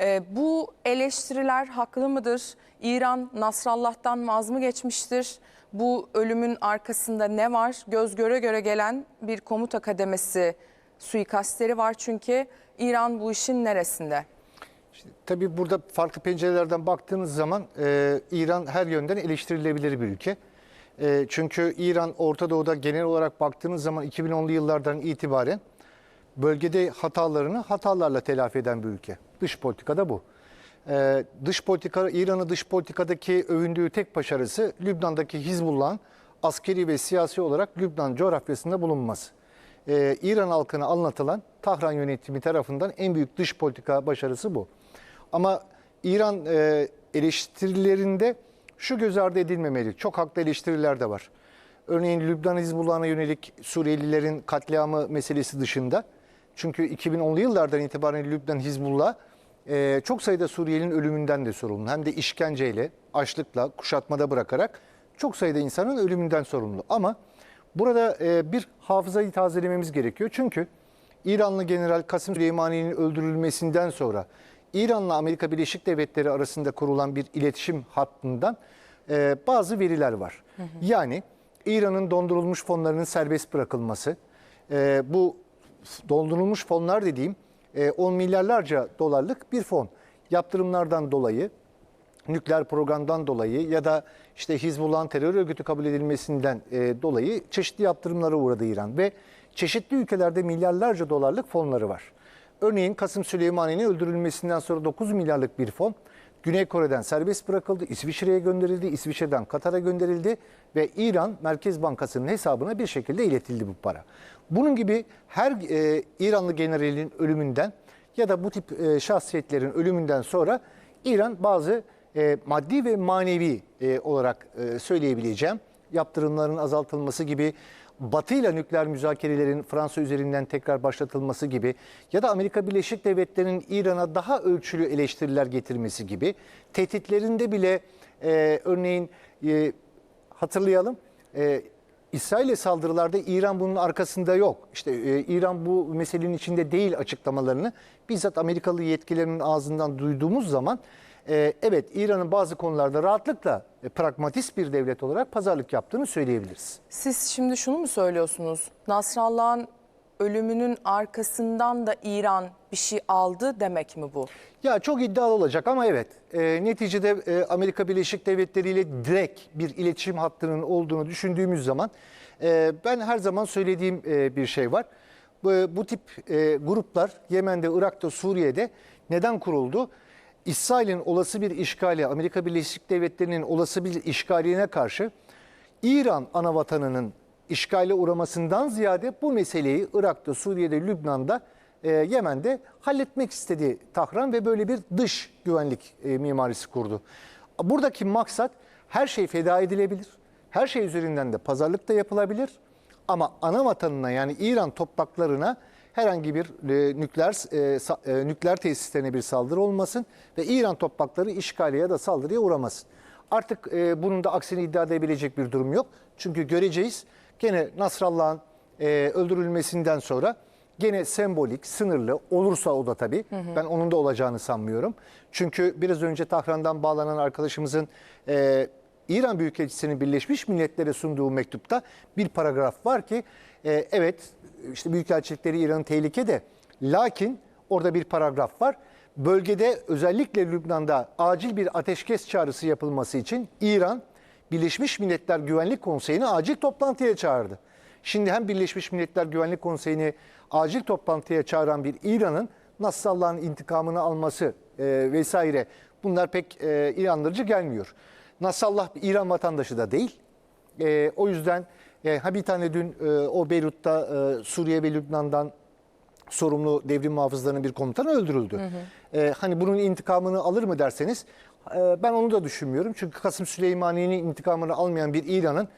Ee, bu eleştiriler haklı mıdır? İran Nasrallah'tan vaz mı geçmiştir? Bu ölümün arkasında ne var? Göz göre göre gelen bir komuta kademesi suikastleri var çünkü İran bu işin neresinde? Tabii burada farklı pencerelerden baktığınız zaman e, İran her yönden eleştirilebilir bir ülke. E, çünkü İran Orta Doğu'da genel olarak baktığınız zaman 2010'lu yıllardan itibaren bölgede hatalarını hatalarla telafi eden bir ülke. Dış politikada bu. E, dış politika İran'ın dış politikadaki övündüğü tek başarısı Lübnan'daki Hizbullah'ın askeri ve siyasi olarak Lübnan coğrafyasında bulunması. E, İran halkına anlatılan Tahran yönetimi tarafından en büyük dış politika başarısı bu. Ama İran e, eleştirilerinde şu göz ardı edilmemeli. Çok haklı eleştiriler de var. Örneğin Lübnan Hizbullah'ına yönelik Suriyelilerin katliamı meselesi dışında. Çünkü 2010'lu yıllardan itibaren Lübnan Hizbullah e, çok sayıda Suriyelinin ölümünden de sorumlu. Hem de işkenceyle, açlıkla, kuşatmada bırakarak çok sayıda insanın ölümünden sorumlu. Ama burada e, bir hafızayı tazelememiz gerekiyor. Çünkü İranlı General Kasım Süleymani'nin öldürülmesinden sonra İran'la Amerika Birleşik Devletleri arasında kurulan bir iletişim hattından e, bazı veriler var. Yani İran'ın dondurulmuş fonlarının serbest bırakılması, e, bu dondurulmuş fonlar dediğim 10 milyarlarca dolarlık bir fon. Yaptırımlardan dolayı, nükleer programdan dolayı ya da işte Hizbullah'ın terör örgütü kabul edilmesinden e, dolayı çeşitli yaptırımlara uğradı İran ve çeşitli ülkelerde milyarlarca dolarlık fonları var. Örneğin Kasım Süleymani'nin öldürülmesinden sonra 9 milyarlık bir fon Güney Kore'den serbest bırakıldı, İsviçre'ye gönderildi, İsviçre'den Katar'a gönderildi ve İran Merkez Bankası'nın hesabına bir şekilde iletildi bu para. Bunun gibi her e, İranlı generalin ölümünden ya da bu tip e, şahsiyetlerin ölümünden sonra İran bazı e, maddi ve manevi e, olarak e, söyleyebileceğim yaptırımların azaltılması gibi Batı ile nükleer müzakerelerin Fransa üzerinden tekrar başlatılması gibi ya da Amerika Birleşik Devletleri'nin İran'a daha ölçülü eleştiriler getirmesi gibi tehditlerinde bile e, örneğin e, hatırlayalım e, İsrail'e saldırılarda İran bunun arkasında yok. İşte e, İran bu meselenin içinde değil açıklamalarını bizzat Amerikalı yetkililerin ağzından duyduğumuz zaman e, evet İran'ın bazı konularda rahatlıkla e, pragmatist bir devlet olarak pazarlık yaptığını söyleyebiliriz. Siz şimdi şunu mu söylüyorsunuz? Nasrallah'ın ölümünün arkasından da İran bir şey aldı demek mi bu? Ya çok iddialı olacak ama evet. E, neticede e, Amerika Birleşik Devletleri ile direkt bir iletişim hattının olduğunu düşündüğümüz zaman e, ben her zaman söylediğim e, bir şey var. Bu, bu tip e, gruplar Yemen'de, Irak'ta, Suriye'de neden kuruldu? İsrail'in olası bir işgali, Amerika Birleşik Devletleri'nin olası bir işgaline karşı İran ana vatanının işgale uğramasından ziyade bu meseleyi Irak'ta, Suriye'de, Lübnan'da, e, Yemen'de halletmek istedi Tahran ve böyle bir dış güvenlik e, mimarisi kurdu. Buradaki maksat her şey feda edilebilir. Her şey üzerinden de pazarlık da yapılabilir. Ama ana vatanına yani İran topraklarına herhangi bir e, nükleer e, sa- e, nükleer tesislerine bir saldırı olmasın ve İran toprakları işgale ya da saldırıya uğramasın. Artık e, bunun da aksini iddia edebilecek bir durum yok. Çünkü göreceğiz gene Nasrallah'ın e, öldürülmesinden sonra gene sembolik, sınırlı olursa o da tabii. Ben onun da olacağını sanmıyorum. Çünkü biraz önce Tahran'dan bağlanan arkadaşımızın e, İran Büyükelçisi'nin Birleşmiş Milletler'e sunduğu mektupta bir paragraf var ki e, evet işte Büyükelçilikleri İran'ın tehlikede. Lakin orada bir paragraf var. Bölgede özellikle Lübnan'da acil bir ateşkes çağrısı yapılması için İran Birleşmiş Milletler Güvenlik Konseyi'ni acil toplantıya çağırdı. Şimdi hem Birleşmiş Milletler Güvenlik Konseyi'ni acil toplantıya çağıran bir İran'ın Nasrallah'ın intikamını alması e, vesaire bunlar pek e, inandırıcı gelmiyor. Nasrallah İran vatandaşı da değil. E, o yüzden e, ha bir tane dün e, o Beyrut'ta e, Suriye ve Lübnan'dan sorumlu devrim muhafızlarının bir komutanı öldürüldü. E, hani bunun intikamını alır mı derseniz e, ben onu da düşünmüyorum. Çünkü Kasım Süleymani'nin intikamını almayan bir İran'ın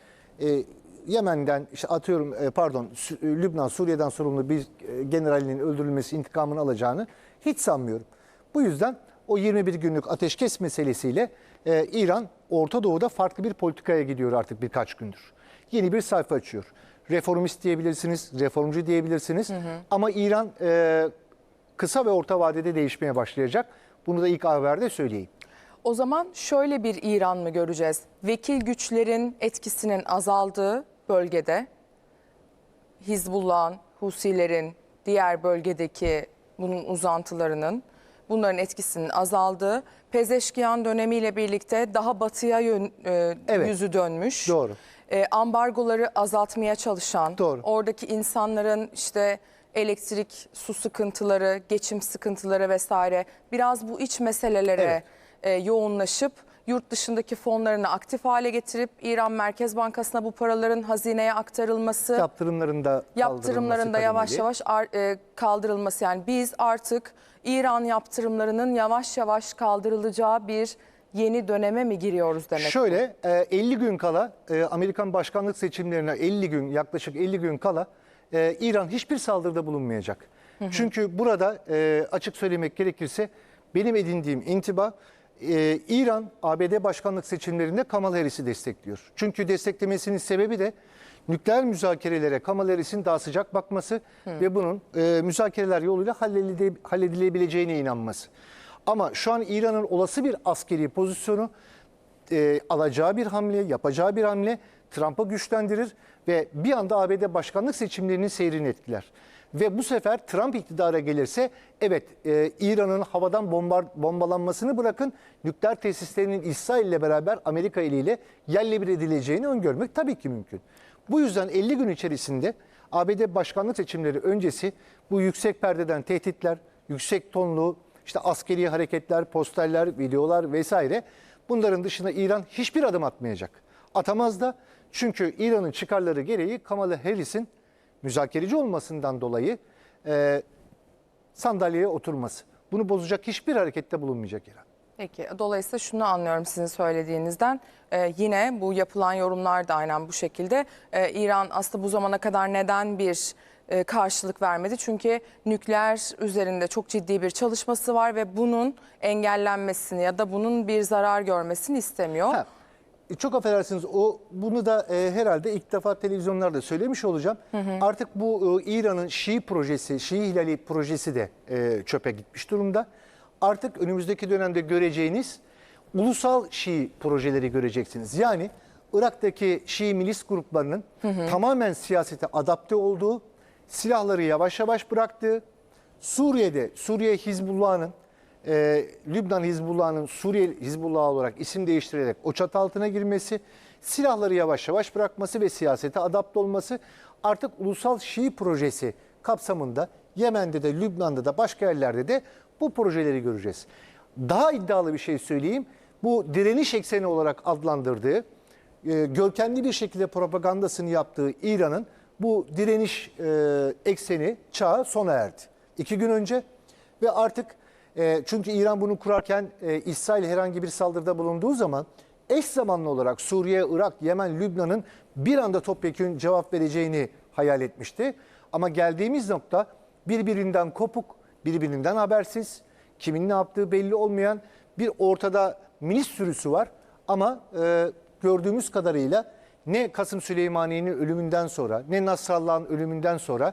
e, Yemen'den işte atıyorum e, pardon Sü- Lübnan Suriye'den sorumlu bir e, generalinin öldürülmesi intikamını alacağını hiç sanmıyorum. Bu yüzden o 21 günlük ateşkes meselesiyle e, İran Orta Doğu'da farklı bir politikaya gidiyor artık birkaç gündür. Yeni bir sayfa açıyor. Reformist diyebilirsiniz, reformcu diyebilirsiniz. Ama İran e, kısa ve orta vadede değişmeye başlayacak. Bunu da ilk haberde söyleyeyim. O zaman şöyle bir İran mı göreceğiz? Vekil güçlerin etkisinin azaldığı bölgede Hizbullah'ın, Husilerin, diğer bölgedeki bunun uzantılarının bunların etkisinin azaldığı, Pezeşkiyan dönemiyle birlikte daha batıya yön, e, Evet. yüzü dönmüş. Doğru. E, ambargoları azaltmaya çalışan, Doğru. oradaki insanların işte elektrik, su sıkıntıları, geçim sıkıntıları vesaire biraz bu iç meselelere Evet. e, yoğunlaşıp yurt dışındaki fonlarını aktif hale getirip İran Merkez Bankası'na bu paraların hazineye aktarılması, Yaptırımlarında yaptırımlarında yavaş yavaş ar- e, kaldırılması yani biz artık İran yaptırımlarının yavaş yavaş kaldırılacağı bir yeni döneme mi giriyoruz demek? Şöyle e, 50 gün kala e, Amerikan başkanlık seçimlerine 50 gün yaklaşık 50 gün kala e, İran hiçbir saldırıda bulunmayacak. Çünkü burada e, açık söylemek gerekirse benim edindiğim intiba e, İran ABD başkanlık seçimlerinde Kamala Harris'i destekliyor. Çünkü desteklemesinin sebebi de nükleer müzakerelere Kamala Harris'in daha sıcak bakması ve bunun e, müzakereler yoluyla halledile- halledilebileceğine inanması. Ama şu an İran'ın olası bir askeri pozisyonu e, alacağı bir hamle, yapacağı bir hamle Trump'ı güçlendirir ve bir anda ABD başkanlık seçimlerinin seyrini etkiler. Ve bu sefer Trump iktidara gelirse evet e, İran'ın havadan bombar, bombalanmasını bırakın nükleer tesislerinin İsrail ile beraber Amerika eliyle yerle bir edileceğini öngörmek tabii ki mümkün. Bu yüzden 50 gün içerisinde ABD başkanlık seçimleri öncesi bu yüksek perdeden tehditler, yüksek tonlu işte askeri hareketler, posterler, videolar vesaire bunların dışında İran hiçbir adım atmayacak. Atamaz da çünkü İran'ın çıkarları gereği Kamala Harris'in müzakereci olmasından dolayı e, sandalyeye oturması. Bunu bozacak hiçbir harekette bulunmayacak İran. Peki dolayısıyla şunu anlıyorum sizin söylediğinizden Ee, yine bu yapılan yorumlar da aynen bu şekilde Ee, İran aslında bu zamana kadar neden bir e, karşılık vermedi? Çünkü nükleer üzerinde çok ciddi bir çalışması var ve bunun engellenmesini ya da bunun bir zarar görmesini istemiyor. Ha, e, çok affedersiniz o bunu da e, herhalde ilk defa televizyonlarda söylemiş olacağım. Artık bu e, İran'ın Şii projesi, Şii Hilali projesi de e, çöpe gitmiş durumda. Artık önümüzdeki dönemde göreceğiniz ulusal Şii projeleri göreceksiniz. Yani Irak'taki Şii milis gruplarının tamamen siyasete adapte olduğu, silahları yavaş yavaş bıraktığı, Suriye'de Suriye Hizbullah'ın e, Lübnan Hizbullah'ın Suriye Hizbullah olarak isim değiştirerek o çatı altına girmesi, silahları yavaş yavaş bırakması ve siyasete adapte olması artık ulusal Şii projesi kapsamında Yemen'de de Lübnan'da da başka yerlerde de bu projeleri göreceğiz. Daha iddialı bir şey söyleyeyim. Bu direniş ekseni olarak adlandırdığı, e, görkemli bir şekilde propagandasını yaptığı İran'ın bu direniş e, ekseni çağı sona erdi. İki gün önce ve artık e, çünkü İran bunu kurarken e, İsrail herhangi bir saldırıda bulunduğu zaman eş zamanlı olarak Suriye, Irak, Yemen, Lübnan'ın bir anda topyekün cevap vereceğini hayal etmişti. Ama geldiğimiz nokta birbirinden kopuk, birbirinden habersiz, kimin ne yaptığı belli olmayan bir ortada milis sürüsü var. Ama e, gördüğümüz kadarıyla ne Kasım Süleymaniye'nin ölümünden sonra ne Nasrallah'ın ölümünden sonra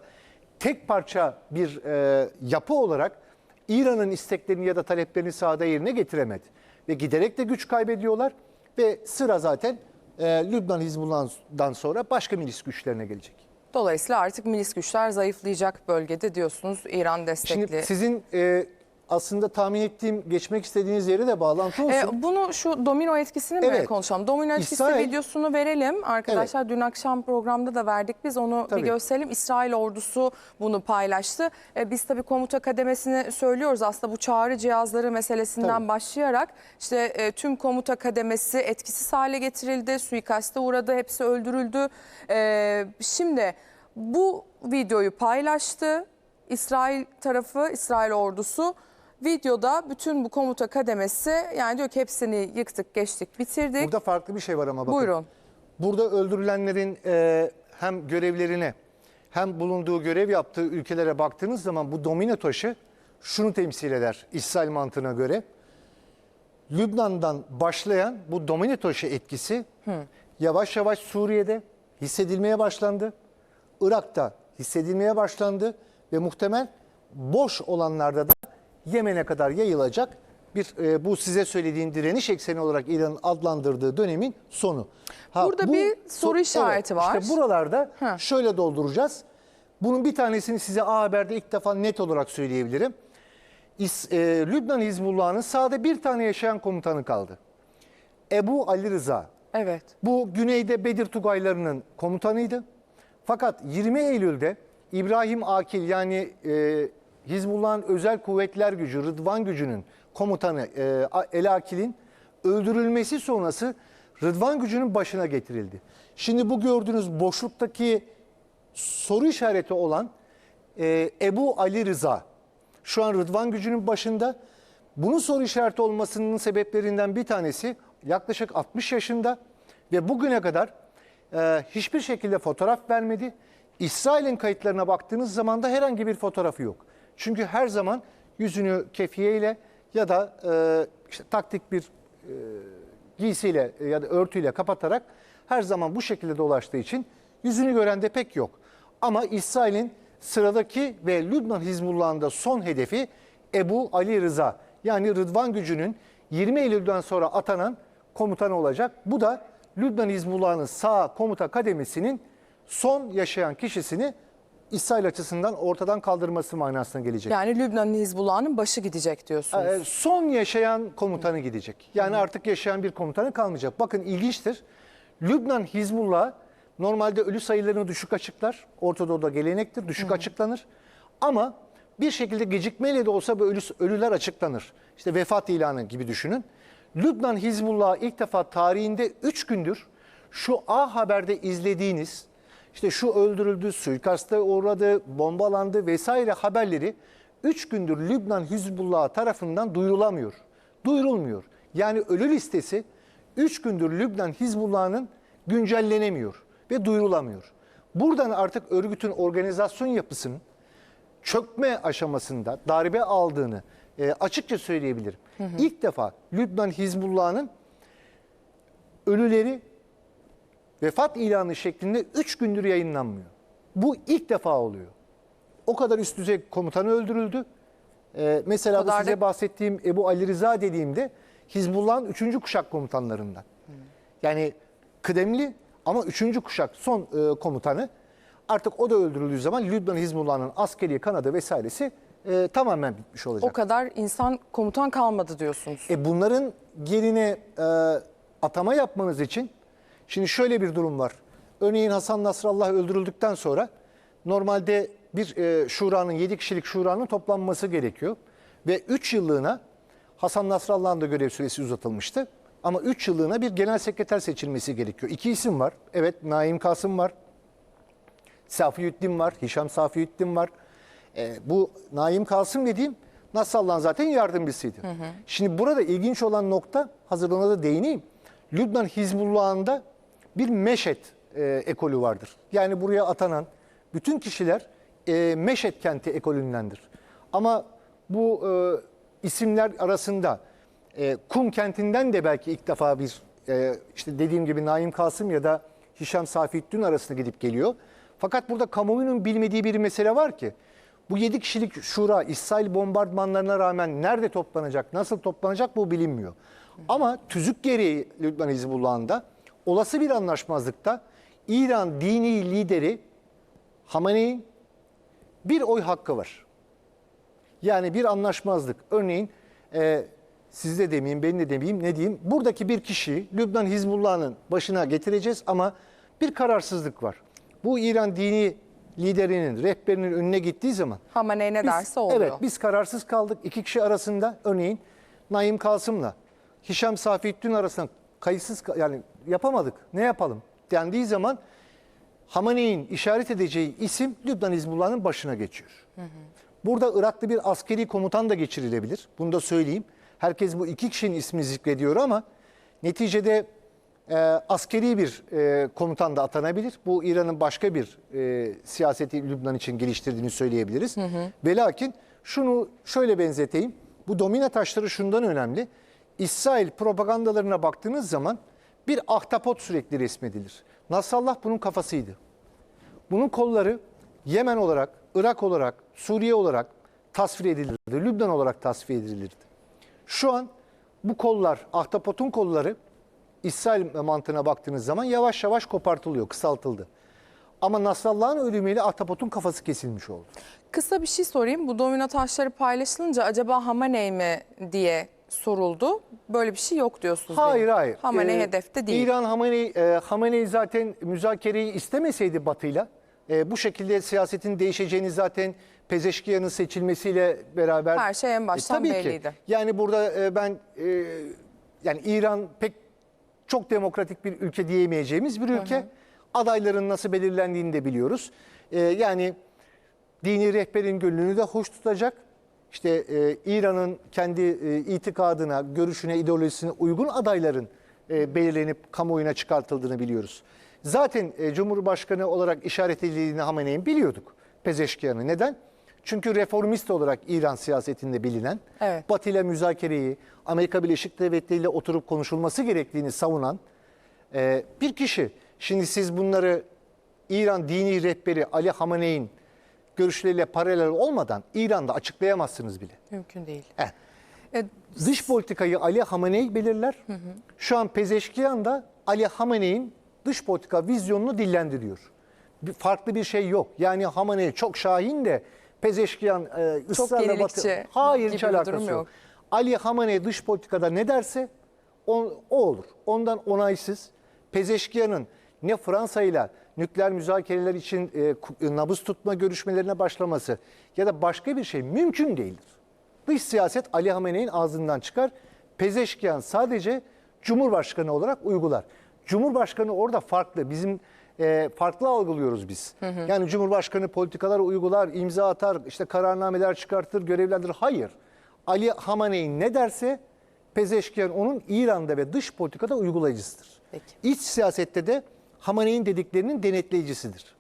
tek parça bir e, yapı olarak İran'ın isteklerini ya da taleplerini sahada yerine getiremedi. Ve giderek de güç kaybediyorlar ve sıra zaten e, Lübnan Hizbullah'dan sonra başka milis güçlerine gelecek. Dolayısıyla artık milis güçler zayıflayacak bölgede diyorsunuz İran destekli. Şimdi sizin e, aslında tahmin ettiğim geçmek istediğiniz yere de bağlantı olsun. E, bunu şu domino etkisini mi Evet. konuşalım? Domino etkisi İsrail- videosunu verelim. Arkadaşlar dün akşam programda da verdik biz onu Tabii. bir gösterelim. İsrail ordusu bunu paylaştı. E, biz tabii komuta kademesini söylüyoruz aslında bu çağrı cihazları meselesinden Tabii. başlayarak işte e, tüm komuta kademesi etkisiz hale getirildi. Suikaste uğradı. Hepsi öldürüldü. E, şimdi bu videoyu paylaştı. İsrail tarafı, İsrail ordusu videoda bütün bu komuta kademesi yani diyor ki hepsini yıktık, geçtik, bitirdik. Burada farklı bir şey var ama bakın. Buyurun. Burada öldürülenlerin e, hem görevlerine hem bulunduğu görev yaptığı ülkelere baktığınız zaman bu domino taşı şunu temsil eder İsrail mantığına göre. Lübnan'dan başlayan bu domino taşı etkisi yavaş yavaş Suriye'de hissedilmeye başlandı. Irak'ta hissedilmeye başlandı ve muhtemel boş olanlarda da Yemen'e kadar yayılacak bir e, bu size söylediğim direniş ekseni olarak İran'ın adlandırdığı dönemin sonu. Ha, Burada bir soru işareti var. İşte buralarda Ha. şöyle dolduracağız. Bunun bir tanesini size A Haber'de ilk defa net olarak söyleyebilirim. İs- e, Lübnan Hizbullah'ın sağda bir tane yaşayan komutanı kaldı. Ebu Ali Rıza. Evet. Bu güneyde Bedir Tugaylarının komutanıydı. Fakat 20 Eylül'de İbrahim Akil yani e, Hizbullah'ın özel kuvvetler gücü, Rıdvan gücünün komutanı e, El Akil'in öldürülmesi sonrası Rıdvan gücünün başına getirildi. Şimdi bu gördüğünüz boşluktaki soru işareti olan e, Ebu Ali Rıza şu an Rıdvan gücünün başında. Bunun soru işareti olmasının sebeplerinden bir tanesi yaklaşık 60 yaşında ve bugüne kadar e, hiçbir şekilde fotoğraf vermedi. İsrail'in kayıtlarına baktığınız zaman da herhangi bir fotoğrafı yok. Çünkü her zaman yüzünü kefiyeyle ya da e, işte taktik bir giysiyle ya da örtüyle kapatarak her zaman bu şekilde dolaştığı için yüzünü gören de pek yok. Ama İsrail'in sıradaki ve Lübnan Hizbullah'ında son hedefi Ebu Ali Rıza. Yani Rıdvan gücünün 20 Eylül'den sonra atanan komutan olacak. Bu da Lübnan Hizbullah'ın sağ komuta kademesinin son yaşayan kişisini İsrail açısından ortadan kaldırması manasına gelecek. Yani Lübnan Hizbullah'ın başı gidecek diyorsunuz. Ee, son yaşayan komutanı gidecek. Yani artık yaşayan bir komutanı kalmayacak. Bakın ilginçtir. Lübnan Hizbullah normalde ölü sayılarını düşük açıklar. Orta Doğu'da gelenektir. Düşük açıklanır. Ama bir şekilde gecikmeyle de olsa bu ölü, ölüler açıklanır. İşte vefat ilanı gibi düşünün. Lübnan Hizbullah ilk defa tarihinde 3 gündür şu A Haber'de izlediğiniz işte şu öldürüldü, suikasta uğradı, bombalandı vesaire haberleri 3 gündür Lübnan Hizbullah tarafından duyurulamıyor. Duyurulmuyor. Yani ölü listesi 3 gündür Lübnan Hizbullah'ın güncellenemiyor ve duyurulamıyor. Buradan artık örgütün organizasyon yapısının çökme aşamasında darbe aldığını e, açıkça söyleyebilirim. İlk defa Lübnan Hizbullah'ın ölüleri vefat ilanı şeklinde 3 gündür yayınlanmıyor. Bu ilk defa oluyor. O kadar üst düzey komutanı öldürüldü. Ee, mesela bu size da- bahsettiğim Ebu Ali Rıza dediğimde Hizbullah'ın 3. kuşak komutanlarından. Yani kıdemli ama 3. kuşak son e, komutanı. Artık o da öldürüldüğü zaman Lübnan Hizbullah'ın askeri kanadı vesairesi e, tamamen bitmiş olacak. O kadar insan komutan kalmadı diyorsunuz. E bunların yerine e, atama yapmanız için şimdi şöyle bir durum var. Örneğin Hasan Nasrallah öldürüldükten sonra normalde bir e, şuranın 7 kişilik şuranın toplanması gerekiyor. Ve 3 yıllığına Hasan Nasrallah'ın da görev süresi uzatılmıştı. Ama 3 yıllığına bir genel sekreter seçilmesi gerekiyor. İki isim var. Evet Naim Kasım var. Safiyüddin var, Hişam Safiyüddin var. E, bu Naim Kasım dediğim Nasrallah'ın zaten yardımcısıydı. Şimdi burada ilginç olan nokta, hazır ona da değineyim. Lübnan Hizbullah'ında bir Meşet e, ekolü vardır. Yani buraya atanan bütün kişiler e, Meşet kenti ekolündendir. Ama bu e, isimler arasında e, Kum kentinden de belki ilk defa bir e, işte dediğim gibi Naim Kasım ya da Hişam Safiyüddin arasında gidip geliyor. Fakat burada kamuoyunun bilmediği bir mesele var ki bu 7 kişilik şura İsrail bombardımanlarına rağmen nerede toplanacak, nasıl toplanacak bu bilinmiyor. Ama tüzük gereği Lübnan Hizbullah'ında olası bir anlaşmazlıkta İran dini lideri Hamene'in bir oy hakkı var. Yani bir anlaşmazlık. Örneğin e, siz de demeyeyim, ben de demeyeyim, ne diyeyim? Buradaki bir kişiyi Lübnan Hizbullah'ın başına getireceğiz ama bir kararsızlık var. Bu İran dini liderinin, rehberinin önüne gittiği zaman Hamaney ne biz- derse oluyor. Evet biz kararsız kaldık. İki kişi arasında örneğin Naim Kasım'la Hişam Safiyüddin arasında kayıtsız ka- yani yapamadık. Ne yapalım? Dendiği zaman Hamaney'in işaret edeceği isim Lübnan Hizbullah'ın başına geçiyor. Burada Iraklı bir askeri komutan da geçirilebilir. Bunu da söyleyeyim. Herkes bu iki kişinin ismini zikrediyor ama neticede e, askeri bir e, komutan da atanabilir. Bu İran'ın başka bir e, siyaseti Lübnan için geliştirdiğini söyleyebiliriz. Ve lakin şunu şöyle benzeteyim. Bu domina taşları şundan önemli. İsrail propagandalarına baktığınız zaman bir ahtapot sürekli resmedilir. Nasrallah bunun kafasıydı. Bunun kolları Yemen olarak, Irak olarak, Suriye olarak tasvir edilirdi. Lübnan olarak tasvir edilirdi. Şu an bu kollar, ahtapotun kolları İsrail mantığına baktığınız zaman yavaş yavaş kopartılıyor, kısaltıldı. Ama Nasrallah'ın ölümüyle ahtapotun kafası kesilmiş oldu. Kısa bir şey sorayım. Bu domino taşları paylaşılınca acaba Hamaney mi diye soruldu. Böyle bir şey yok diyorsunuz. Hayır mi? hayır. Hamaney Ee, hedefte değil. İran Hamaney, e, Hamaney zaten müzakereyi istemeseydi Batı'yla e, bu şekilde siyasetin değişeceğini zaten Pezeşkiyan'ın seçilmesiyle beraber Her şey en baştan tabii belliydi. Ki. Yani burada e, ben e, yani İran pek çok demokratik bir ülke diyemeyeceğimiz bir ülke. Adayların nasıl belirlendiğini de biliyoruz. E, yani dini rehberin gönlünü de hoş tutacak. İşte e, İran'ın kendi e, itikadına, görüşüne, ideolojisine uygun adayların e, belirlenip kamuoyuna çıkartıldığını biliyoruz. Zaten e, Cumhurbaşkanı olarak işaret edildiğini Hamene'in biliyorduk. Pezeşkiyan'ı. Neden? Çünkü reformist olarak İran siyasetinde bilinen, Evet. Batı ile müzakereyi, Amerika Birleşik Devletleri ile oturup konuşulması gerektiğini savunan ee, bir kişi. Şimdi siz bunları İran dini rehberi Ali Hamaney'in görüşleriyle paralel olmadan İran'da açıklayamazsınız bile. Mümkün değil. Eh, E, Dış politikayı Ali Hamaney belirler. Şu an Pezeşkiyan da Ali Hamaney'in dış politika vizyonunu dillendiriyor. Bir, farklı bir şey yok. Yani Hamaney çok şahin de Pezeşkiyan e, ısrarla yenilikçi Hayır hiç alakası yok. yok. Ali Hamaney dış politikada ne derse o, o olur. Ondan onaysız Pezeşkiyan'ın ne Fransa ile nükleer müzakereler için e, ku- nabız tutma görüşmelerine başlaması ya da başka bir şey mümkün değildir. Dış siyaset Ali Hamene'nin ağzından çıkar. Pezeşkiyan sadece Cumhurbaşkanı olarak uygular. Cumhurbaşkanı orada farklı. Bizim e, farklı algılıyoruz biz. Yani Cumhurbaşkanı politikalar uygular, imza atar, işte kararnameler çıkartır, görevlendirir. Hayır. Ali Hamenei ne derse Pezeşkiyan onun İran'da ve dış politikada uygulayıcısıdır. Peki. İç siyasette de Hamaney'in dediklerinin denetleyicisidir.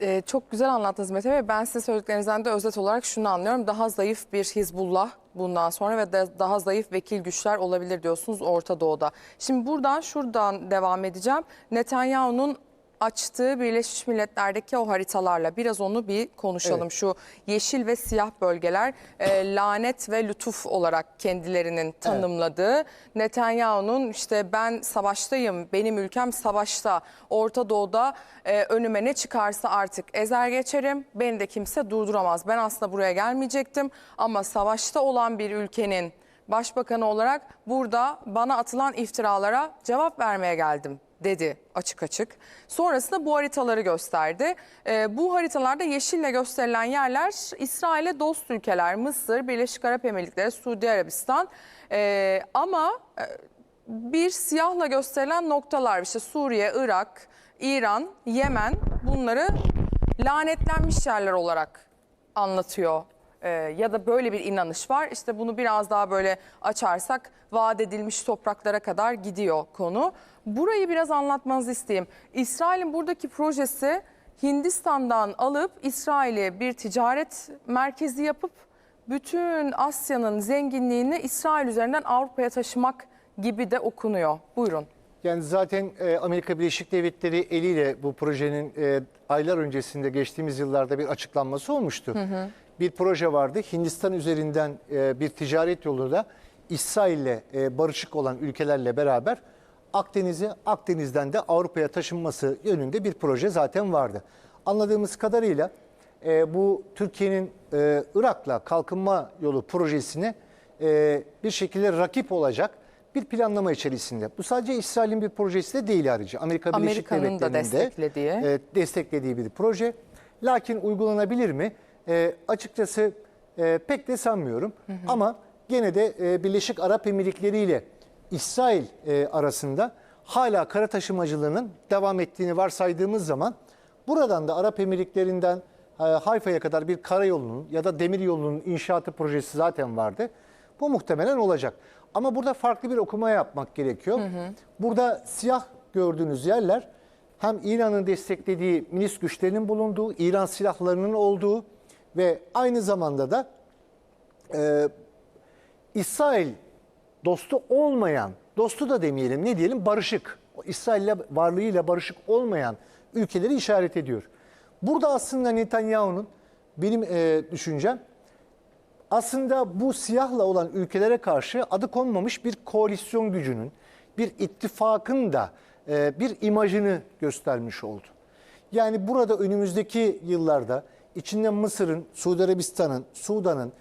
Ee, çok güzel anlattınız Mete Bey. Ben size söylediklerinizden de özet olarak şunu anlıyorum. Daha zayıf bir Hizbullah bundan sonra ve de daha zayıf vekil güçler olabilir diyorsunuz Orta Doğu'da. Şimdi buradan şuradan devam edeceğim. Netanyahu'nun açtığı Birleşmiş Milletler'deki o haritalarla biraz onu bir konuşalım. Evet. Şu yeşil ve siyah bölgeler e, lanet ve lütuf olarak kendilerinin tanımladığı. Netanyahu'nun işte ben savaştayım, benim ülkem savaşta, Orta Doğu'da e, önüme ne çıkarsa artık ezer geçerim, beni de kimse durduramaz. Ben aslında buraya gelmeyecektim ama savaşta olan bir ülkenin başbakanı olarak burada bana atılan iftiralara cevap vermeye geldim dedi açık açık. Sonrasında bu haritaları gösterdi. Ee, bu haritalarda yeşille gösterilen yerler İsrail'e dost ülkeler. Mısır, Birleşik Arap Emirlikleri, Suudi Arabistan. Ee, ama e, bir siyahla gösterilen noktalar işte Suriye, Irak, İran, Yemen bunları lanetlenmiş yerler olarak anlatıyor. Ee, ya da böyle bir inanış var. İşte bunu biraz daha böyle açarsak vaat edilmiş topraklara kadar gidiyor konu. Burayı biraz anlatmanızı isteyeyim. İsrail'in buradaki projesi Hindistan'dan alıp İsrail'i bir ticaret merkezi yapıp bütün Asya'nın zenginliğini İsrail üzerinden Avrupa'ya taşımak gibi de okunuyor. Buyurun. Yani zaten e, Amerika Birleşik Devletleri eliyle bu projenin e, aylar öncesinde geçtiğimiz yıllarda bir açıklanması olmuştu. Bir proje vardı. Hindistan üzerinden e, bir ticaret yoluyla İsrail'le barışık olan ülkelerle beraber Akdeniz'i Akdeniz'den de Avrupa'ya taşınması yönünde bir proje zaten vardı. Anladığımız kadarıyla e, bu Türkiye'nin e, Irak'la kalkınma yolu projesine e, bir şekilde rakip olacak bir planlama içerisinde. Bu sadece İsrail'in bir projesi de değil ayrıca. Amerika Birleşik Devletleri'nin de desteklediği. e, desteklediği bir proje. Lakin uygulanabilir mi? E, açıkçası e, pek de sanmıyorum. Ama gene de e, Birleşik Arap Emirlikleri ile İsrail e, arasında hala kara taşımacılığının devam ettiğini varsaydığımız zaman buradan da Arap Emirlikleri'nden e, Hayfa'ya kadar bir karayolunun ya da demir yolunun inşaatı projesi zaten vardı. Bu muhtemelen olacak. Ama burada farklı bir okuma yapmak gerekiyor. Burada siyah gördüğünüz yerler hem İran'ın desteklediği milis güçlerinin bulunduğu, İran silahlarının olduğu ve aynı zamanda da e, İsrail dostu olmayan, dostu da demeyelim ne diyelim barışık, İsrail'le varlığıyla barışık olmayan ülkeleri işaret ediyor. Burada aslında Netanyahu'nun benim e, düşüncem aslında bu siyahla olan ülkelere karşı adı konmamış bir koalisyon gücünün, bir ittifakın da e, bir imajını göstermiş oldu. Yani burada önümüzdeki yıllarda içinde Mısır'ın, Suudi Arabistan'ın, Sudan'ın,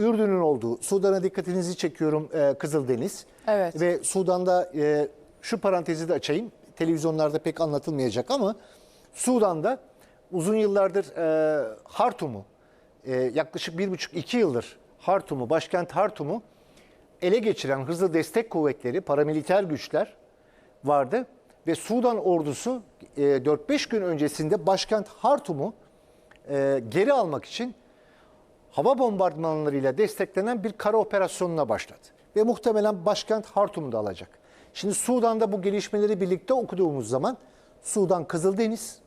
Ürdün'ün olduğu, Sudan'a dikkatinizi çekiyorum e, Kızıldeniz. Evet. Ve Sudan'da e, şu parantezi de açayım. Televizyonlarda pek anlatılmayacak ama Sudan'da uzun yıllardır e, Hartum'u, e, yaklaşık bir buçuk iki yıldır Hartum'u, başkent Hartum'u ele geçiren hızlı destek kuvvetleri, paramiliter güçler vardı. Ve Sudan ordusu e, 4-5 gün öncesinde başkent Hartum'u e, geri almak için hava bombardımanlarıyla desteklenen bir kara operasyonuna başladı. Ve muhtemelen başkent Hartum'u da alacak. Şimdi Sudan'da bu gelişmeleri birlikte okuduğumuz zaman Sudan Kızıldeniz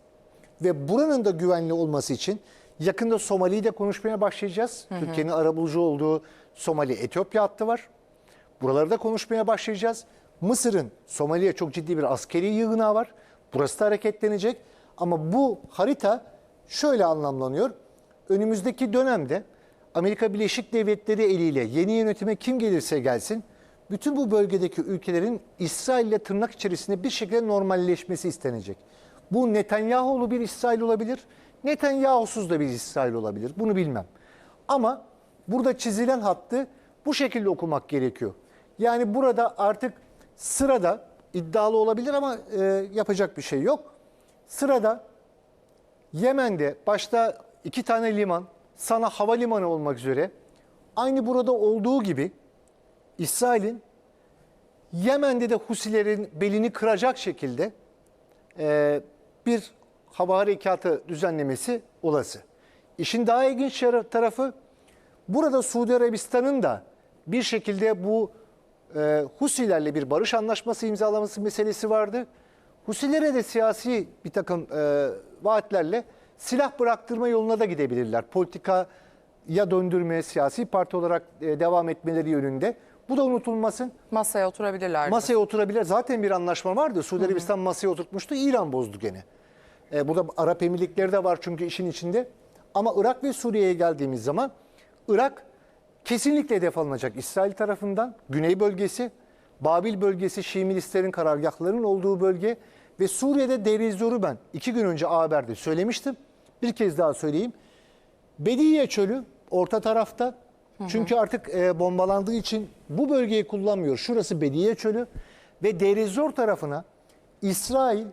ve buranın da güvenli olması için yakında Somali'yi de konuşmaya başlayacağız. Türkiye'nin arabulucu olduğu Somali-Etiyopya hattı var. Buraları da konuşmaya başlayacağız. Mısır'ın Somali'ye çok ciddi bir askeri yığınağı var. Burası da hareketlenecek. Ama bu harita şöyle anlamlanıyor. Önümüzdeki dönemde Amerika Birleşik Devletleri eliyle yeni yönetime kim gelirse gelsin bütün bu bölgedeki ülkelerin İsrail ile tırnak içerisinde bir şekilde normalleşmesi istenecek. Bu Netanyahu'lu bir İsrail olabilir, Netanyahu'suz da bir İsrail olabilir. Bunu bilmem. Ama burada çizilen hattı bu şekilde okumak gerekiyor. Yani burada artık sırada iddialı olabilir ama e, yapacak bir şey yok. Sırada Yemen'de başta iki tane liman, sana havalimanı olmak üzere aynı burada olduğu gibi İsrail'in Yemen'de de Husilerin belini kıracak şekilde e, bir hava harekatı düzenlemesi olası. İşin daha ilginç tarafı burada Suudi Arabistan'ın da bir şekilde bu e, Husilerle bir barış anlaşması imzalaması meselesi vardı. Husilere de siyasi bir takım e, vaatlerle silah bıraktırma yoluna da gidebilirler. Politikaya döndürme, siyasi parti olarak e, devam etmeleri yönünde. Bu da unutulmasın. Masaya oturabilirler. Masaya oturabilir. Zaten bir anlaşma vardı. Suudi Arabistan masaya oturtmuştu. İran bozdu gene. E, burada Arap Emirlikleri de var çünkü işin içinde. Ama Irak ve Suriye'ye geldiğimiz zaman Irak kesinlikle hedef alınacak İsrail tarafından. Güney bölgesi, Babil bölgesi, Şii milislerin karargahlarının olduğu bölge ve Suriye'de Deir ez-Zor'u ben iki gün önce A Haber'de söylemiştim. Bir kez daha söyleyeyim. Bediye Çölü orta tarafta. Çünkü artık e, bombalandığı için bu bölgeyi kullanmıyor. Şurası Bediye Çölü ve Deir ez-Zor tarafına İsrail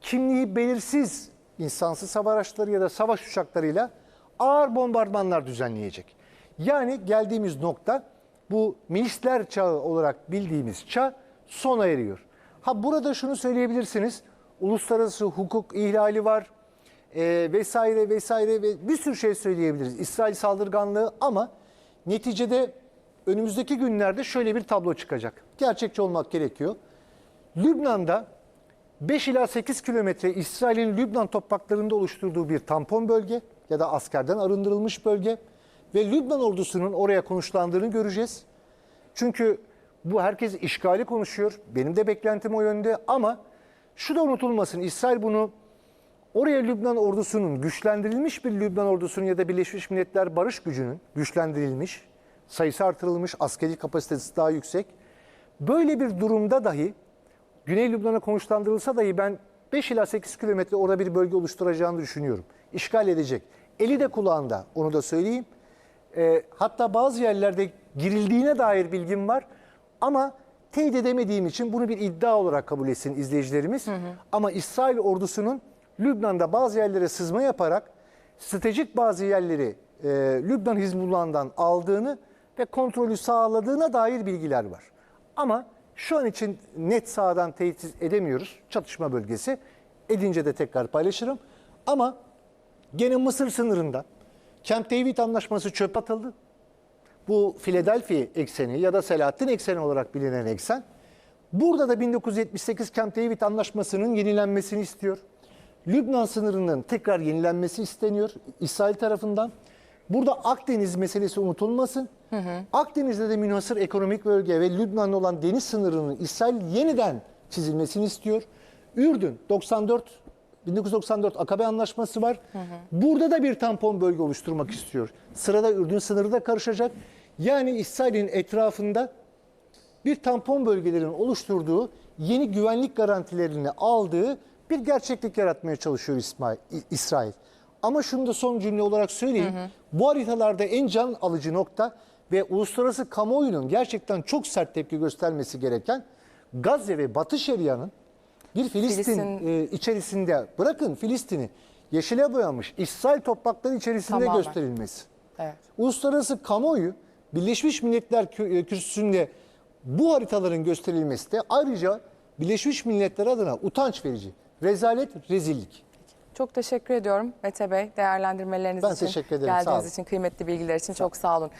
kimliği belirsiz insansız hava araçları ya da savaş uçaklarıyla ağır bombardımanlar düzenleyecek. Yani geldiğimiz nokta bu milisler çağı olarak bildiğimiz çağ sona eriyor. Ha burada şunu söyleyebilirsiniz. Uluslararası hukuk ihlali var e, vesaire vesaire ve bir sürü şey söyleyebiliriz. İsrail saldırganlığı ama neticede önümüzdeki günlerde şöyle bir tablo çıkacak. Gerçekçi olmak gerekiyor. Lübnan'da 5 ila 8 kilometre İsrail'in Lübnan topraklarında oluşturduğu bir tampon bölge ya da askerden arındırılmış bölge ve Lübnan ordusunun oraya konuşlandığını göreceğiz. Çünkü bu herkes işgali konuşuyor. Benim de beklentim o yönde ama şu da unutulmasın. İsrail bunu oraya Lübnan ordusunun güçlendirilmiş bir Lübnan ordusunun ya da Birleşmiş Milletler barış gücünün güçlendirilmiş, sayısı artırılmış, askeri kapasitesi daha yüksek. Böyle bir durumda dahi Güney Lübnan'a konuşlandırılsa dahi ben 5 ila 8 kilometre orada bir bölge oluşturacağını düşünüyorum. İşgal edecek. Eli de kulağında onu da söyleyeyim. Ee, hatta bazı yerlerde girildiğine dair bilgim var. Ama teyit edemediğim için bunu bir iddia olarak kabul etsin izleyicilerimiz. Ama İsrail ordusunun Lübnan'da bazı yerlere sızma yaparak stratejik bazı yerleri e, Lübnan Hizbullah'ından aldığını ve kontrolü sağladığına dair bilgiler var. Ama şu an için net sahadan teyit edemiyoruz. Çatışma bölgesi. Edince de tekrar paylaşırım. Ama gene Mısır sınırında Camp David anlaşması çöp atıldı. Bu Philadelphia ekseni ya da Selahattin ekseni olarak bilinen eksen. Burada da 1978 Camp David anlaşmasının yenilenmesini istiyor. Lübnan sınırının tekrar yenilenmesi isteniyor İsrail tarafından. Burada Akdeniz meselesi unutulmasın. Akdeniz'de de münhasır ekonomik bölge ve Lübnan'la olan deniz sınırının İsrail yeniden çizilmesini istiyor. Ürdün 94 1994 Akabe Anlaşması var. Burada da bir tampon bölge oluşturmak istiyor. Sırada Ürdün sınırı da karışacak. Yani İsrail'in etrafında bir tampon bölgelerin oluşturduğu yeni güvenlik garantilerini aldığı bir gerçeklik yaratmaya çalışıyor İsmail, İsrail. Ama şunu da son cümle olarak söyleyeyim. Bu haritalarda en can alıcı nokta ve uluslararası kamuoyunun gerçekten çok sert tepki göstermesi gereken Gazze ve Batı Şeria'nın bir Filistin, Filistin- e, içerisinde bırakın Filistin'i yeşile boyanmış İsrail toprakları içerisinde Tamamen. gösterilmesi. Evet. Uluslararası kamuoyu Birleşmiş Milletler e, Kürsüsü'nde bu haritaların gösterilmesi de ayrıca Birleşmiş Milletler adına utanç verici. Rezalet, rezillik. Çok teşekkür ediyorum Mete Bey değerlendirmeleriniz Ben için. teşekkür ederim, sağ Geldiğiniz için, kıymetli bilgiler için çok sağ olun.